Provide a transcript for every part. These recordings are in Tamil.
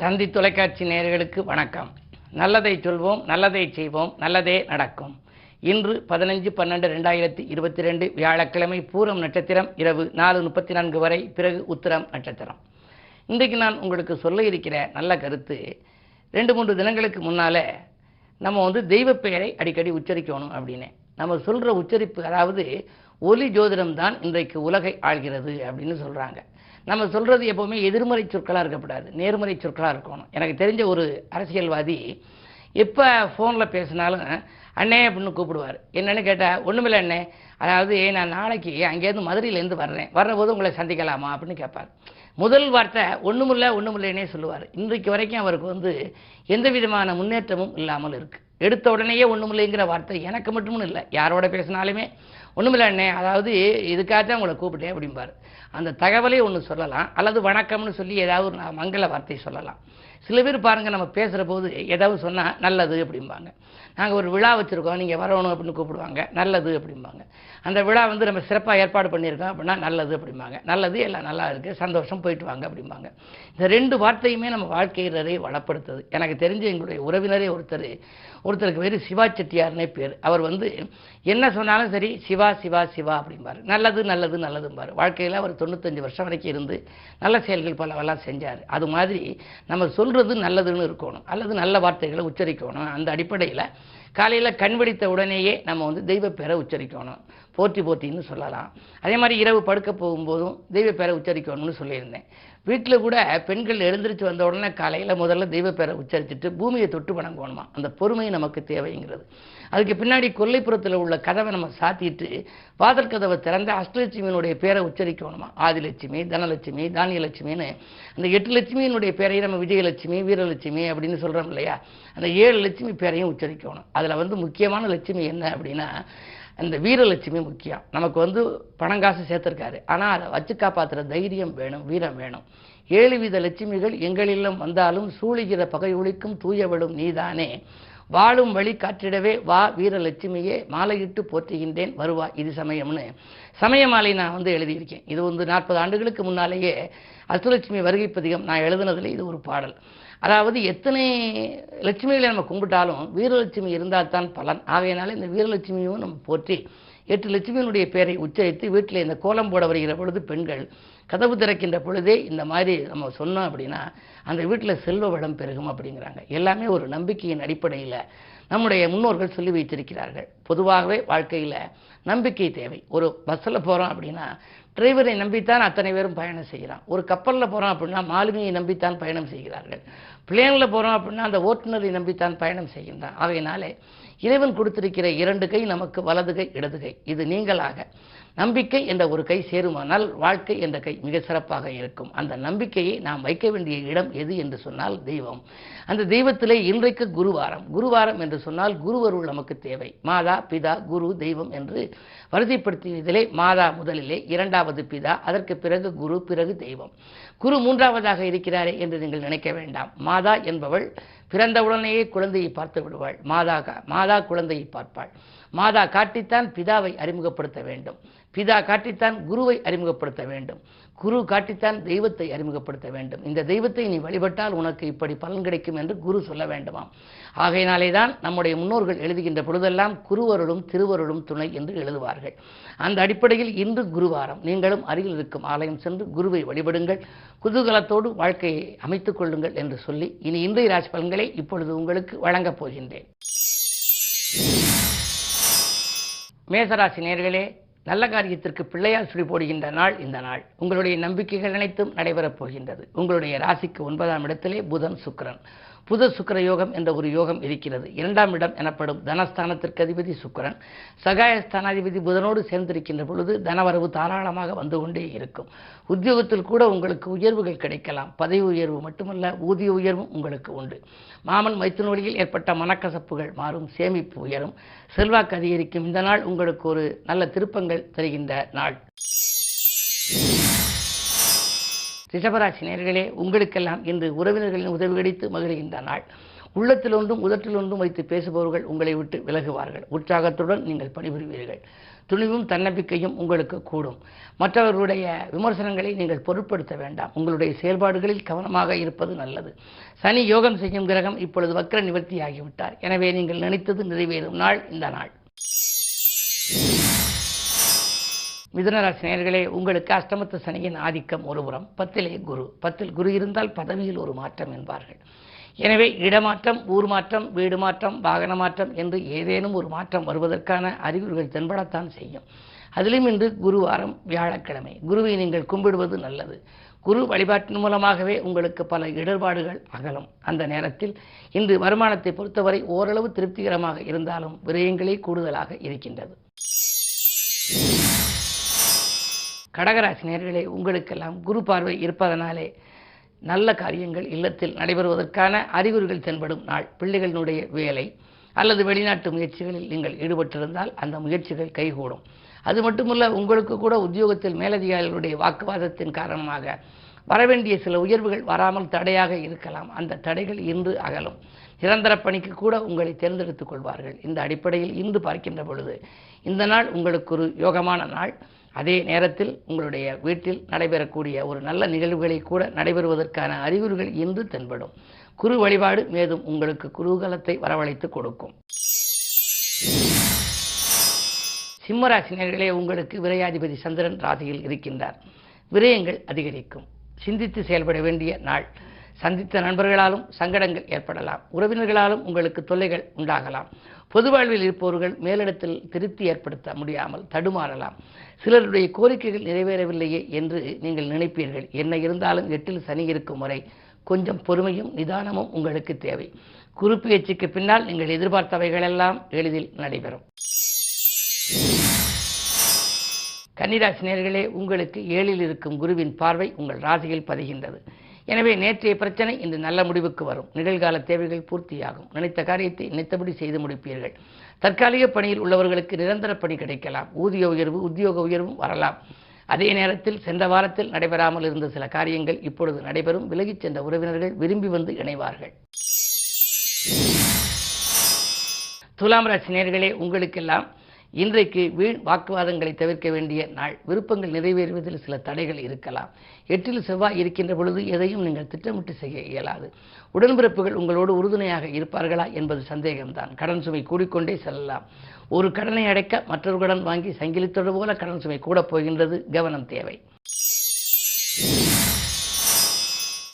தந்தி தொலைக்காட்சி நேயர்களுக்கு வணக்கம். நல்லதை சொல்வோம் நல்லதை செய்வோம் நல்லதே நடக்கும். இன்று பதினஞ்சு பன்னெண்டு ரெண்டாயிரத்தி இருபத்தி ரெண்டு வியாழக்கிழமை பூரம் நட்சத்திரம் இரவு நாலு முப்பத்தி நான்கு வரை பிறகு உத்திரம் நட்சத்திரம். இன்றைக்கு நான் உங்களுக்கு சொல்ல இருக்கிற நல்ல கருத்து ரெண்டு மூன்று தினங்களுக்கு முன்னால் நம்ம வந்து தெய்வ பெயரை அடிக்கடி உச்சரிக்கணும் அப்படின்னு. நம்ம சொல்கிற உச்சரிப்பு அதாவது ஒலி ஜோதிடம் தான் இன்றைக்கு உலகை ஆள்கிறது அப்படின்னு சொல்கிறாங்க நம்ம சொல்கிறது எப்போவுமே எதிர்மறை சொற்களாக இருக்கக்கூடாது நேர்மறை சொற்களாக இருக்கணும். எனக்கு தெரிஞ்ச ஒரு அரசியல்வாதி எப்போ ஃபோனில் பேசினாலும் அண்ணே அப்படின்னு கூப்பிடுவார். என்னன்னு கேட்டால் ஒன்றுமில்ல அண்ணே. அதாவது நான் நாளைக்கு அங்கேருந்து மதுரையிலேருந்து வர்றேன். வர்றபோது உங்களை சந்திக்கலாமா? அப்படின்னு கேட்பார். முதல் வார்த்தை ஒன்றுமில்ல ஒன்றுமில்லைன்னே சொல்லுவார். இன்றைக்கு வரைக்கும் அவருக்கு வந்து எந்த விதமான முன்னேற்றமும் இல்லாமல் இருக்குது எடுத்த உடனேயே ஒன்றுமில்லைங்கிற வார்த்தை எனக்கு மட்டும்னு இல்லை. யாரோட பேசினாலுமே ஒன்றுமில்ல அண்ணே அதாவது இதுக்காகத்தான் உங்களை கூப்பிட்டேன் அப்படிம்பார். அந்த தகவலை ஒன்று சொல்லலாம் அல்லது வணக்கம்னு சொல்லி ஏதாவது ஒரு மங்கள வார்த்தை சொல்லலாம். சில பேர் பாருங்கள் நம்ம பேசுகிற போது ஏதாவது சொன்னால் நல்லது அப்படிம்பாங்க. நாங்கள் ஒரு விழா வச்சுருக்கோம் நீங்கள் வரணும் அப்படின்னு கூப்பிடுவாங்க நல்லது அப்படிம்பாங்க. அந்த விழா வந்து நம்ம சிறப்பாக ஏற்பாடு பண்ணியிருக்கோம் அப்படின்னா நல்லது அப்படிம்பாங்க. நல்லது எல்லாம் நல்லா இருக்குது சந்தோஷம் போயிட்டு வாங்க அப்படிம்பாங்க. இந்த ரெண்டு வார்த்தையுமே நம்ம வாழ்க்கையினரை வளப்படுத்துது. எனக்கு தெரிஞ்ச எங்களுடைய உறவினரே ஒருத்தர் ஒருத்தருக்கு பேர் சிவா செட்டியார்னே பேர். அவர் வந்து என்ன சொன்னாலும் சரி சிவா சிவா சிவா அப்படிம்பாரு. நல்லது நல்லது நல்லதும்பார். வாழ்க்கையில் அவர் தொண்ணூத்தஞ்சு வருஷம் வரைக்கும் இருந்து நல்ல செயல்கள் பலவெல்லாம் செஞ்சார். அது மாதிரி நம்ம சொல் சொல்றது நல்லதுன்னு இருக்கணும். அல்லது நல்ல வார்த்தைகளை உச்சரிக்கணும். அந்த அடிப்படையில் காலையில் கண் வெடித்த உடனேயே நம்ம வந்து தெய்வ பேரை உச்சரிக்கணும். போற்றி போற்றின்னு சொல்லலாம். அதே மாதிரி இரவு படுக்க போகும்போதும் தெய்வ பேரை உச்சரிக்கணும்னு சொல்லியிருந்தேன். வீட்டில் கூட பெண்கள் எழுந்திரிச்சு வந்த உடனே காலையில் முதல்ல தெய்வப்பேரை உச்சரிச்சுட்டு பூமியை தொட்டு வணங்கணுமா அந்த பொறுமை நமக்கு தேவைங்கிறது. அதுக்கு பின்னாடி கொல்லைப்புறத்தில் உள்ள கதவை நம்ம சாத்திட்டு வாசல் கதவை திறந்து அஷ்டலட்சுமியினுடைய பேரை உச்சரிக்கணுமா? ஆதிலட்சுமி தனலட்சுமி தானியலட்சுமின்னு அந்த எட்டு லட்சுமியினுடைய பேரையும் நம்ம விஜயலட்சுமி வீரலட்சுமி அப்படின்னு சொல்கிறோம் இல்லையா? அந்த ஏழு லட்சுமி பேரையும் உச்சரிக்கணும். அதில் வந்து முக்கியமான லட்சுமி என்ன அப்படின்னா அந்த வீரலட்சுமி முக்கியம். நமக்கு வந்து பணம் காசு சேர்த்துருக்காரு. ஆனால் அதை வச்சு காப்பாற்றுற தைரியம் வேணும் வீரம் வேணும். ஏழு வித லட்சுமிகள் எங்களிலும் வந்தாலும் சூழுகிற பகை ஒழிக்கும் தூயவளும் நீதானே. வாழும் வழி காற்றிடவே வா வீரலட்சுமியே மாலையிட்டு போற்றுகின்றேன் வருவா இது சமயம்னு. சமய மாலை நான் வந்து எழுதியிருக்கேன். இது வந்து நாற்பது ஆண்டுகளுக்கு முன்னாலேயே அஷ்டலட்சுமி வருகை பதிகம் நான் எழுதுனதுல இது ஒரு பாடல். அதாவது எத்தனை லட்சுமிகளை நம்ம கும்பிட்டாலும் வீரலட்சுமி இருந்தால் தான் பலன். ஆகையினால இந்த வீரலட்சுமியும் நம்ம போற்றி எட்டு லட்சுமியினுடைய பெயரை உச்சரித்து வீட்டில் இந்த கோலம் போட வருகிற பொழுது பெண்கள் கதவு திறக்கின்ற பொழுதே இந்த மாதிரி நம்ம சொன்னோம் அப்படின்னா அந்த வீட்டில் செல்வ வளம் பெருகும் அப்படிங்கிறாங்க. எல்லாமே ஒரு நம்பிக்கையின் அடிப்படையில் நம்முடைய முன்னோர்கள் சொல்லி வைத்திருக்கிறார்கள். பொதுவாகவே வாழ்க்கையில் நம்பிக்கை தேவை. ஒரு பஸ்ஸில் போகிறோம் அப்படின்னா டிரைவரை நம்பித்தான் அத்தனை பேரும் பயணம் செய்கிறான். ஒரு கப்பலில் போகிறோம் அப்படின்னா மாலுமியை நம்பித்தான் பயணம் செய்கிறார்கள். பிளேனில் போகிறோம் அப்படின்னா அந்த ஓட்டுநரை நம்பித்தான் பயணம் செய்கின்றான். அவையினாலே இறைவன் கொடுத்திருக்கிற இரண்டு கை நமக்கு வலது கை இடது கை. இது நீங்களாக நம்பிக்கை என்ற ஒரு கை சேருமானால் வாழ்க்கை என்ற கை மிக சிறப்பாக இருக்கும். அந்த நம்பிக்கையை நாம் வைக்க வேண்டிய இடம் எது என்று சொன்னால் தெய்வம். அந்த தெய்வத்திலே இன்றைக்கு குருவாரம். குருவாரம் என்று சொன்னால் குருவருள் நமக்கு தேவை. மாதா பிதா குரு தெய்வம் என்று வரிசைப்படுத்தியதிலே மாதா முதலிலே இரண்டாவது பிதா அதற்கு பிறகு குரு பிறகு தெய்வம். குரு மூன்றாவதாக இருக்கிறாரே என்று நீங்கள் நினைக்க வேண்டாம். மாதா என்பவள் பிறந்தவுடனேயே குழந்தையை பார்த்து விடுவாள். மாதாக மாதா குழந்தையை பார்ப்பாள். மாதா காட்டித்தான் பிதாவை அறிமுகப்படுத்த வேண்டும். பிதா காட்டித்தான் குருவை அறிமுகப்படுத்த வேண்டும். குரு காட்டித்தான் தெய்வத்தை அறிமுகப்படுத்த வேண்டும். இந்த தெய்வத்தை நீ வழிபட்டால் உனக்கு இப்படி பலன் கிடைக்கும் என்று குரு சொல்ல வேண்டுமாம். ஆகையினாலே தான் நம்முடைய முன்னோர்கள் எழுதுகின்ற பொழுதெல்லாம் குருவருளும் திருவருளும் துணை என்று எழுதுவார்கள். அந்த அடிப்படையில் இன்று குருவாரம். நீங்களும் அருகில் இருக்கும் ஆலயம் சென்று குருவை வழிபடுங்கள். குதூகலத்தோடு வாழ்க்கையை அமைத்துக் கொள்ளுங்கள் என்று சொல்லி இனி இன்றைய ராசி பலன்களை இப்பொழுது உங்களுக்கு வழங்கப் போகின்றேன். மேசராசி நேர்களே நல்ல காரியத்திற்கு பிள்ளையார் சுழி போடுகின்ற நாள் இந்த நாள். உங்களுடைய நம்பிக்கைகள் அனைத்தும் நடைபெறப் போகின்றது. உங்களுடைய ராசிக்கு ஒன்பதாம் இடத்திலே புதன் சுக்கரன். புத சுக்கிர யோகம் என்ற ஒரு யோகம் இருக்கிறது. இரண்டாம் இடம் எனப்படும் தனஸ்தானத்திற்கு அதிபதி சுக்கரன். சகாயஸ்தானாதிபதி புதனோடு சேர்ந்திருக்கின்ற பொழுது தனவரவு தாராளமாக வந்து கொண்டே இருக்கும். உத்தியோகத்தில் கூட உங்களுக்கு உயர்வுகள் கிடைக்கலாம். பதவி உயர்வு மட்டுமல்ல ஊதிய உயர்வும் உங்களுக்கு உண்டு. மாமன் மைத்துன வழியில் ஏற்பட்ட மனக்கசப்புகள் மாறும் சேமிப்பு உயரும். செல்வாக்கு அதிகரிக்கும். இந்த நாள் உங்களுக்கு ஒரு நல்ல திருப்பங்கள் தருகின்ற நாள். ரிஷபராசி நேர்களே உங்களுக்கெல்லாம் இன்று உறவினர்களின் உதவி கிடைத்து மகிழ்கின்ற நாள். உள்ளத்தில் ஒன்றும் உதட்டில் ஒன்றும் வைத்து பேசுபவர்கள் உங்களை விட்டு விலகுவார்கள். உற்சாகத்துடன் நீங்கள் பணிபுரிவீர்கள். துணிவும் தன்னம்பிக்கையும் உங்களுக்கு கூடும். மற்றவர்களுடைய விமர்சனங்களை நீங்கள் பொருட்படுத்த வேண்டாம். உங்களுடைய செயல்பாடுகளில் கவனமாக இருப்பது நல்லது. சனி யோகம் செய்யும் கிரகம் இப்பொழுது வக்ர நிவர்த்தி ஆகிவிட்டார் எனவே நீங்கள் நினைத்தது நிறைவேறும் நாள் இந்த நாள். மிதனராசநேயர்களே உங்களுக்கு அஷ்டமத்து சனியின் ஆதிக்கம் ஒருபுறம் பத்திலே குரு. பத்தில் குரு இருந்தால் பதவியில் ஒரு மாற்றம் என்பார்கள். எனவே இடமாற்றம் ஊர் மாற்றம் வீடு மாற்றம் வாகன மாற்றம் என்று ஏதேனும் ஒரு மாற்றம் வருவதற்கான அறிகுறிகள் தென்படத்தான் செய்யும். அதிலும் இன்று குருவாரம் வியாழக்கிழமை. குருவை நீங்கள் கும்பிடுவது நல்லது. குரு வழிபாட்டின் மூலமாகவே உங்களுக்கு பல இடர்பாடுகள் அகலும். அந்த நேரத்தில் இன்று வருமானத்தை பொறுத்தவரை ஓரளவு திருப்திகரமாக இருந்தாலும் விரயங்களே கூடுதலாக இருக்கின்றது. கடகராசி நேர்களே உங்களுக்கெல்லாம் குரு பார்வை இருப்பதனாலே நல்ல காரியங்கள் இல்லத்தில் நடைபெறுவதற்கான அறிகுறிகள் தென்படும் நாள். பிள்ளைகளினுடைய வேலை அல்லது வெளிநாட்டு முயற்சிகளில் நீங்கள் ஈடுபட்டிருந்தால் அந்த முயற்சிகள் கைகூடும். அது மட்டுமல்ல உங்களுக்கு கூட உத்தியோகத்தில் மேலதிகாரிகளுடைய வாக்குவாதத்தின் காரணமாக வரவேண்டிய சில உயர்வுகள் வராமல் தடையாக இருக்கலாம். அந்த தடைகள் இன்று அகலும். நிரந்தர பணிக்கு கூட உங்களை தேர்ந்தெடுத்துக் கொள்வார்கள். இந்த அடிப்படையில் இன்று பார்க்கின்ற பொழுது இந்த நாள் உங்களுக்கு ஒரு யோகமான நாள். அதே நேரத்தில் உங்களுடைய வீட்டில் நடைபெறக்கூடிய ஒரு நல்ல நிகழ்வுகளை கூட நடைபெறுவதற்கான அறிகுறிகள் இன்று தென்படும். குரு வழிபாடு மேலும் உங்களுக்கு குருகலத்தை வரவழைத்து கொடுக்கும். சிம்மராசினியர்களே உங்களுக்கு விரையாதிபதி சந்திரன் ராசியில் இருக்கின்றார். விரயங்கள் அதிகரிக்கும். சிந்தித்து செயல்பட வேண்டிய நாள். சந்தித்த நண்பர்களாலும் சங்கடங்கள் ஏற்படலாம். உறவினர்களாலும் உங்களுக்கு தொல்லைகள் உண்டாகலாம். பொது வாழ்வில் இருப்பவர்கள் மேலிடத்தில் திருப்தி ஏற்படுத்த முடியாமல் தடுமாறலாம். சிலருடைய கோரிக்கைகள் நிறைவேறவில்லையே என்று நீங்கள் நினைப்பீர்கள். என்ன இருந்தாலும் எட்டில் சனி இருக்கும் வரை கொஞ்சம் பொறுமையும் நிதானமும் உங்களுக்கு தேவை. குறிப்பெயர்ச்சிக்கு பின்னால் நீங்கள் எதிர்பார்த்தவைகளெல்லாம் எளிதில் நடைபெறும். கன்னிராசினியர்களே உங்களுக்கு ஏழில் இருக்கும் குருவின் பார்வை உங்கள் ராசியில் பதிகின்றது. எனவே நேற்றைய பிரச்சனை இன்று நல்ல முடிவுக்கு வரும். நிகழ்கால தேவைகள் பூர்த்தியாகும். நினைத்த காரியத்தை நினைத்தபடி செய்து முடிப்பீர்கள். தற்காலிக பணியில் உள்ளவர்களுக்கு நிரந்தர பணி கிடைக்கலாம். ஊதிய உயர்வு உத்தியோக உயர்வும் வரலாம். அதே நேரத்தில் சென்ற வாரத்தில் நடைபெறாமல் இருந்த சில காரியங்கள் இப்பொழுது நடைபெறும். விலகிச் சென்ற உறவினர்கள் விரும்பி வந்து இணைவார்கள். துலாம் ராசி நேர்களே உங்களுக்கெல்லாம் இன்றைக்கு வீண் வாக்குவாதங்களை தவிர்க்க வேண்டிய நாள். விருப்பங்கள் நிறைவேறுவதில் சில தடைகள் இருக்கலாம். எட்டில் செவ்வாய் இருக்கின்ற பொழுது எதையும் நீங்கள் திட்டமிட்டு செய்ய இயலாது. உடன்பிறப்புகள் உங்களோடு உறுதுணையாக இருப்பார்களா என்பது சந்தேகம்தான். கடன் சுமை கூடிக்கொண்டே செல்லலாம். ஒரு கடனை அடைக்க மற்றொரு கடன் வாங்கி சங்கிலித்தோடு போல கடன் சுமை கூட போகின்றது கவனம் தேவை.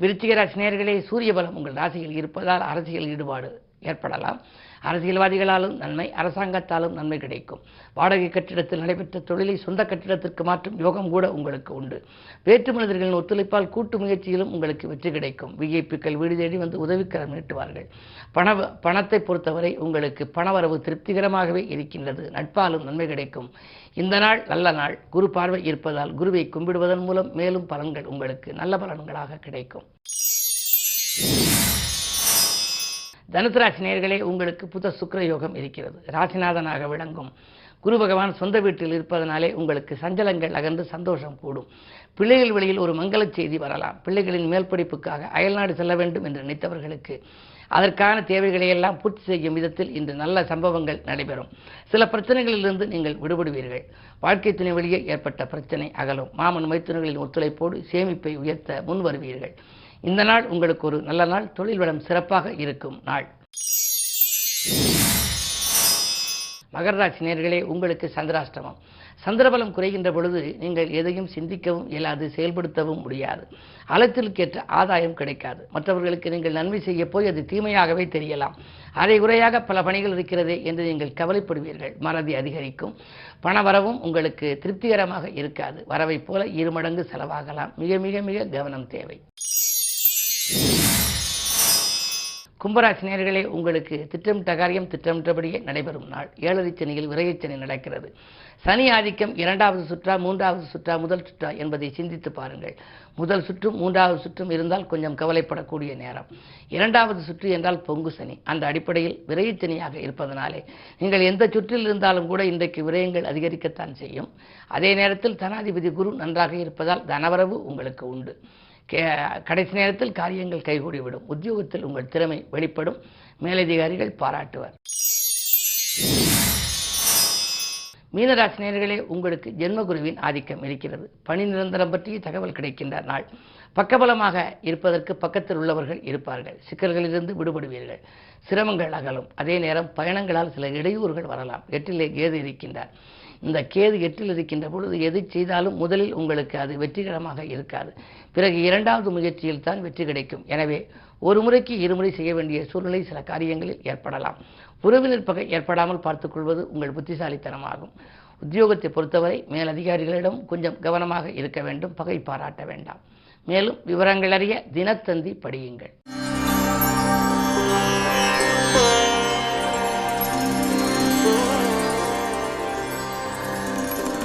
விருச்சிக ராசி சூரிய பலம் உங்கள் ராசியில் இருப்பதால் அரசியல் ஈடுபாடு ஏற்படலாம். அரசியல்வாதிகளாலும் நன்மை அரசாங்கத்தாலும் நன்மை கிடைக்கும். வாடகை கட்டிடத்தில் நடைபெற்ற தொழிலை சொந்த கட்டிடத்திற்கு மாற்றும் யோகம் கூட உங்களுக்கு உண்டு. வேற்று மனிதர்களின் ஒத்துழைப்பால் கூட்டு முயற்சியிலும் உங்களுக்கு வெற்றி கிடைக்கும். விஐபிக்கள் வீடு தேடி வந்து உதவிக்கரம் நீட்டுவார்கள். பண பணத்தை பொறுத்தவரை உங்களுக்கு பணவரவு திருப்திகரமாகவே இருக்கின்றது. நட்பாலும் நன்மை கிடைக்கும். இந்த நாள் நல்ல நாள். குரு பார்வை இருப்பதால் குருவை கும்பிடுவதன் மூலம் மேலும் பலன்கள் உங்களுக்கு நல்ல பலன்களாக கிடைக்கும். தனுசு ராசி உங்களுக்கு புத சுக்கர யோகம் இருக்கிறது. ராசிநாதனாக விளங்கும். குரு பகவான் சொந்த வீட்டில் இருப்பதனாலே உங்களுக்கு சஞ்சலங்கள் அகன்று சந்தோஷம் கூடும். பிள்ளைகள் வழியில் ஒரு மங்களச் செய்தி வரலாம். பிள்ளைகளின் மேற்படிப்புக்காக அயல்நாடு செல்ல வேண்டும் என்று நினைத்தவர்களுக்கு அதற்கான தேவைகளை எல்லாம் பூர்த்தி செய்யும் விதத்தில் இன்று நல்ல சம்பவங்கள் நடைபெறும். சில பிரச்சனைகளிலிருந்து நீங்கள் விடுபடுவீர்கள். வாழ்க்கை துணை வழியே ஏற்பட்ட பிரச்சனை அகலும். மாமன் மைத்துனர்களின் ஒத்துழைப்போடு சேமிப்பை உயர்த்த முன் வருவீர்கள் இந்த நாள் உங்களுக்கு ஒரு நல்ல நாள். தொழில் வளம் சிறப்பாக இருக்கும் நாள். மகர ராசி நேர்களே உங்களுக்கு சந்திராஷ்டமம். சந்திரபலம் குறைகின்ற பொழுது நீங்கள் எதையும் சிந்திக்கவும் இயலாது செயல்படுத்தவும் முடியாது. அலத்திற்கேற்ற ஆதாயம் கிடைக்காது. மற்றவர்களுக்கு நீங்கள் நன்மை செய்ய போய் அது தீமையாகவே தெரியலாம். அதை குறையாக பல பணிகள் இருக்கிறதே என்று நீங்கள் கவலைப்படுவீர்கள். மறதி அதிகரிக்கும். பண வரவும் உங்களுக்கு திருப்திகரமாக இருக்காது. வரவை போல இரு மடங்கு செலவாகலாம். மிக மிக மிக கவனம் தேவை. கும்பராசி நேர்களே உங்களுக்கு திட்டமிட்ட காரியம் திட்டமிட்டபடியே நடைபெறும் நாள். ஏழரை சனியில் விரையச்சனி நடக்கிறது. சனி ஆதிக்கம் இரண்டாவது சுற்றா மூன்றாவது சுற்றா முதல் சுற்றா என்பதை சிந்தித்து பாருங்கள். முதல் சுற்றும் மூன்றாவது சுற்றும் இருந்தால் கொஞ்சம் கவலைப்படக்கூடிய நேரம். இரண்டாவது சுற்று என்றால் பொங்கு சனி. அந்த அடிப்படையில் விரையச்சனியாக இருப்பதனாலே நீங்கள் எந்த சுற்றில் இருந்தாலும் கூட இன்றைக்கு விரயங்கள் அதிகரிக்கத்தான் செய்யும். அதே நேரத்தில் தனாதிபதி குரு நன்றாக இருப்பதால் தனவரவு உங்களுக்கு உண்டு. கடைசி நேரத்தில் காரியங்கள் கைகூடிவிடும். உத்தியோகத்தில் உங்கள் திறமை வெளிப்படும். மேலதிகாரிகள் பாராட்டுவர். மீனராசினியர்களே உங்களுக்கு ஜென்மகுருவின் ஆதிக்கம் இருக்கிறது. பணி நிரந்தரம் பற்றிய தகவல் கிடைக்கின்ற நாள். பக்கபலமாக இருப்பதற்கு பக்கத்தில் உள்ளவர்கள் இருப்பார்கள். சிக்கல்களிலிருந்து விடுபடுவீர்கள். சிரமங்கள் அகலும். அதே நேரம் பயணங்களால் சில இடையூறுகள் வரலாம். எட்டிலே கேது இருக்கின்றார். இந்த கேது எட்டில் இருக்கின்ற பொழுது எது செய்தாலும் முதலில் உங்களுக்கு அது வெற்றிகரமாக இருக்காது. பிறகு இரண்டாவது முயற்சியில் தான் வெற்றி கிடைக்கும். எனவே ஒரு முறைக்கு இருமுறை செய்ய வேண்டிய சூழ்நிலை சில காரியங்களில் ஏற்படலாம். உறவினர் பகை ஏற்படாமல் பார்த்துக்கொள்வது உங்கள் புத்திசாலித்தனமாகும். உத்தியோகத்தை பொறுத்தவரை மேலதிகாரிகளிடம் கொஞ்சம் கவனமாக இருக்க வேண்டும். பகை பாராட்ட வேண்டாம். மேலும் விவரங்களறிய தினத்தந்தி படியுங்கள்.